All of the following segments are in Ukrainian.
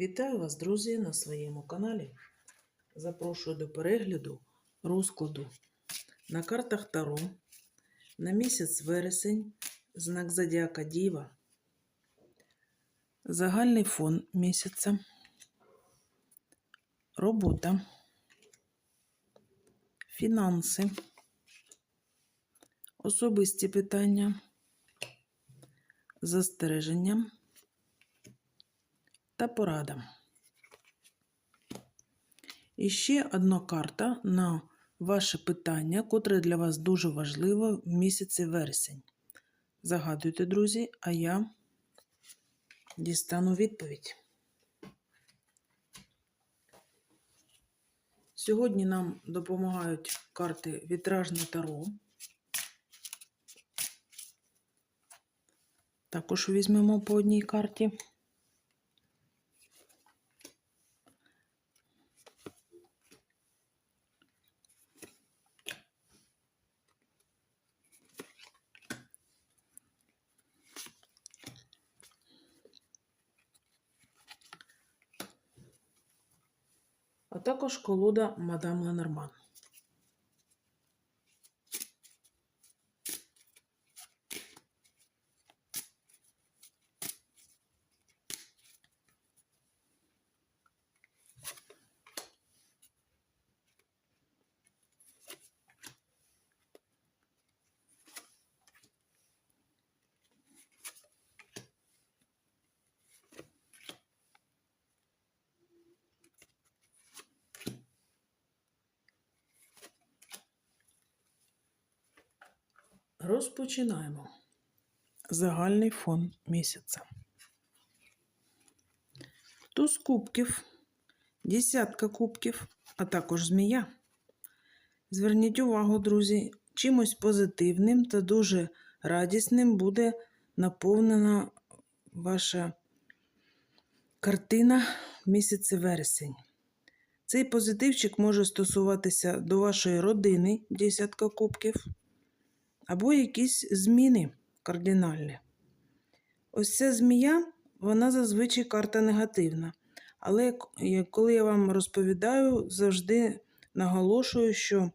Вітаю вас, друзі, на своєму каналі. Запрошую до перегляду розкладу на картах Таро на місяць вересень, знак Зодіака Діва, загальний фон місяця, робота, фінанси, особисті питання, застереження та порада. І ще одна карта на ваше питання, котре для вас дуже важливе в місяці вересень. Загадуйте, друзі, а я дістану відповідь. Сьогодні нам допомагають карти Вітражне Таро. Також візьмемо по одній карті. А також колода Мадам Ленорман. Розпочинаємо. Загальний фон місяця. Туз кубків, десятка кубків, а також змія. Зверніть увагу, друзі, чимось позитивним та дуже радісним буде наповнена ваша картина в місяці вересень. Цей позитивчик може стосуватися до вашої родини, десятка кубків або якісь зміни кардинальні. Ось ця змія, вона зазвичай карта негативна. Але коли я вам розповідаю, завжди наголошую, що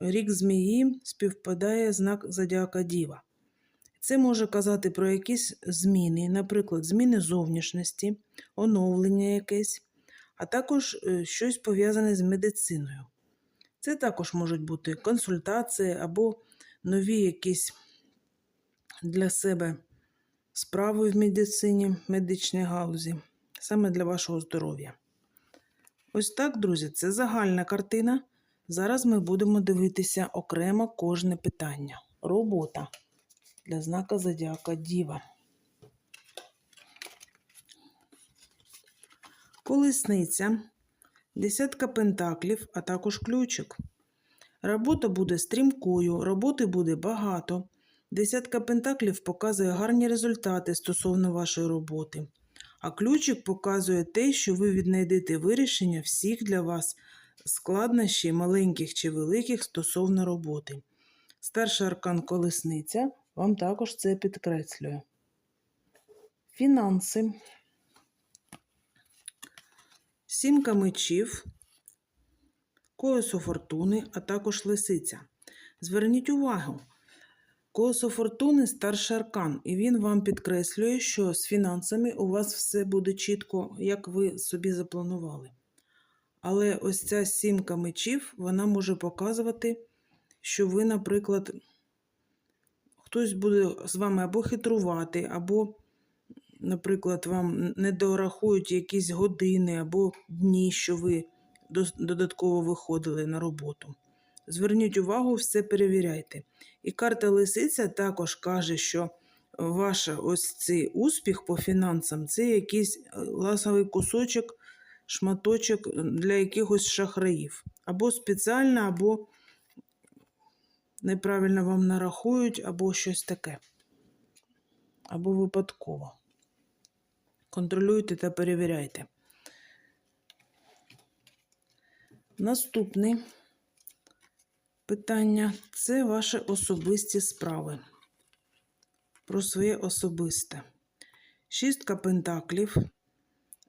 рік змії співпадає знак Зодіака Діва. Це може казати про якісь зміни, наприклад, зміни зовнішності, оновлення якесь, а також е, щось пов'язане з медициною. Це також можуть бути консультації або нові якісь для себе справи в медицині, медичній галузі, саме для вашого здоров'я. Ось так, друзі, це загальна картина. Зараз ми будемо дивитися окремо кожне питання. Робота для знака Зодіака Діва. Колесниця, десятка пентаклів, а також ключик. Робота буде стрімкою, роботи буде багато. Десятка пентаклів показує гарні результати стосовно вашої роботи. А ключик показує те, що ви віднайдете вирішення всіх для вас складнощів, маленьких чи великих стосовно роботи. Старший аркан колесниця вам також це підкреслює. Фінанси. Сімка мечів колесо фортуни, а також лисиця. Зверніть увагу, колесо фортуни старший аркан, і він вам підкреслює, що з фінансами у вас все буде чітко, як ви собі запланували. Але ось ця сімка мечів, вона може показувати, що ви, наприклад, хтось буде з вами або хитрувати, або, наприклад, вам не дорахують якісь години або дні, що ви додатково виходили на роботу. Зверніть увагу, все перевіряйте. І карта Лисиця також каже, що ваш ось цей успіх по фінансам це якийсь е, ласовий кусочок, шматочок для якихось шахраїв. Або спеціально, або неправильно вам нарахують, або щось таке. Або випадково. Контролюйте та перевіряйте. Наступне питання це ваші особисті справи. Про своє особисте. Шістка пентаклів,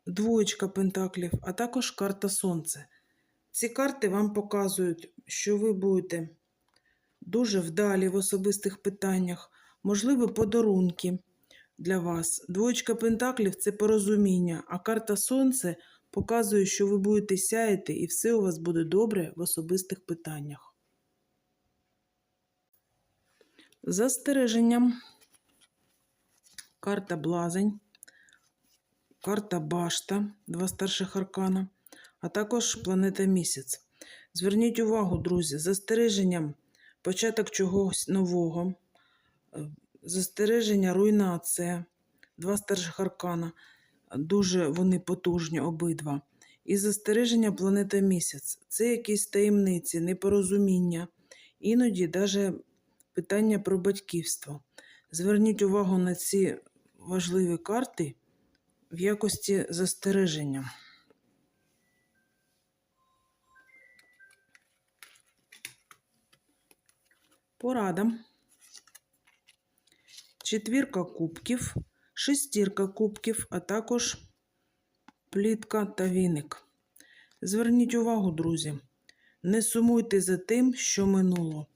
двоєчка пентаклів, а також карта Сонце. Ці карти вам показують, що ви будете дуже вдалі в особистих питаннях, можливо, подарунки для вас. Двоєчка пентаклів це порозуміння, а карта Сонце показує, що ви будете сяяти і все у вас буде добре в особистих питаннях. Застереженням. Карта Блазень, карта Башта, два старших аркана, а також планета Місяць. Зверніть увагу, друзі, застереженням початок чогось нового, е, застереження, руйнація, два старших аркана. Дуже вони потужні обидва. І застереження планета Місяць. Це якісь таємниці, непорозуміння, іноді навіть питання про батьківство. Зверніть увагу на ці важливі карти в якості застереження. Порада. Четвірка кубків, шестірка кубків, а також плітка та віник. Зверніть увагу, друзі, не сумуйте за тим, що минуло.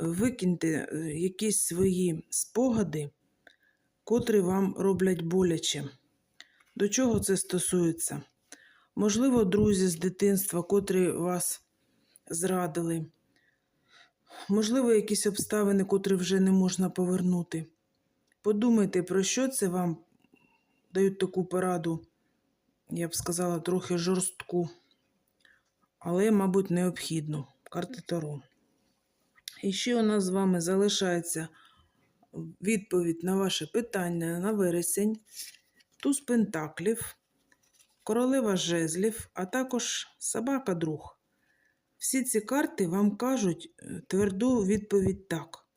Викиньте е, якісь свої спогади, котрі вам роблять боляче. До чого це стосується? Можливо, друзі з дитинства, котрі вас зрадили. Можливо, якісь обставини, котрі вже не можна повернути. Подумайте, про що це вам дають таку пораду, я б сказала, трохи жорстку, але, мабуть, необхідну. Карти Таро. І ще у нас з вами залишається відповідь на ваше питання на вересень, туз пентаклів, королева жезлів, а також собака друг. Всі ці карти вам кажуть е, тверду відповідь так.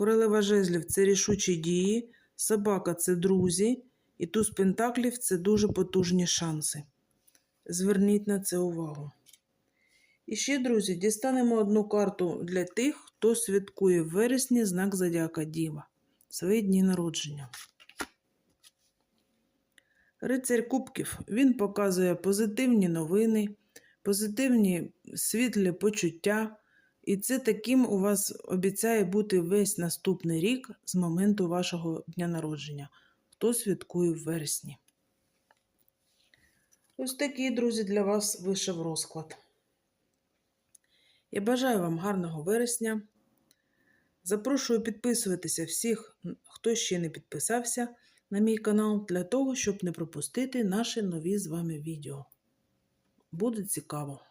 Королева жезлів це рішучі дії, собака це друзі, і туз пентаклів це дуже потужні шанси. Зверніть на це увагу. І ще, друзі, дістанемо одну карту для тих, хто святкує в вересні знак Зодіака Діва, свої дні народження. Рицарь Кубків він показує позитивні новини, позитивні світлі почуття, і це таким у вас обіцяє бути весь наступний рік з моменту вашого дня народження, хто святкує в вересні. Ось такий, друзі, для вас вийшов розклад. Я бажаю вам гарного вересня. Запрошую підписуватися всіх, хто ще не підписався на мій канал, для того, щоб не пропустити наші нові з вами відео. Буде цікаво!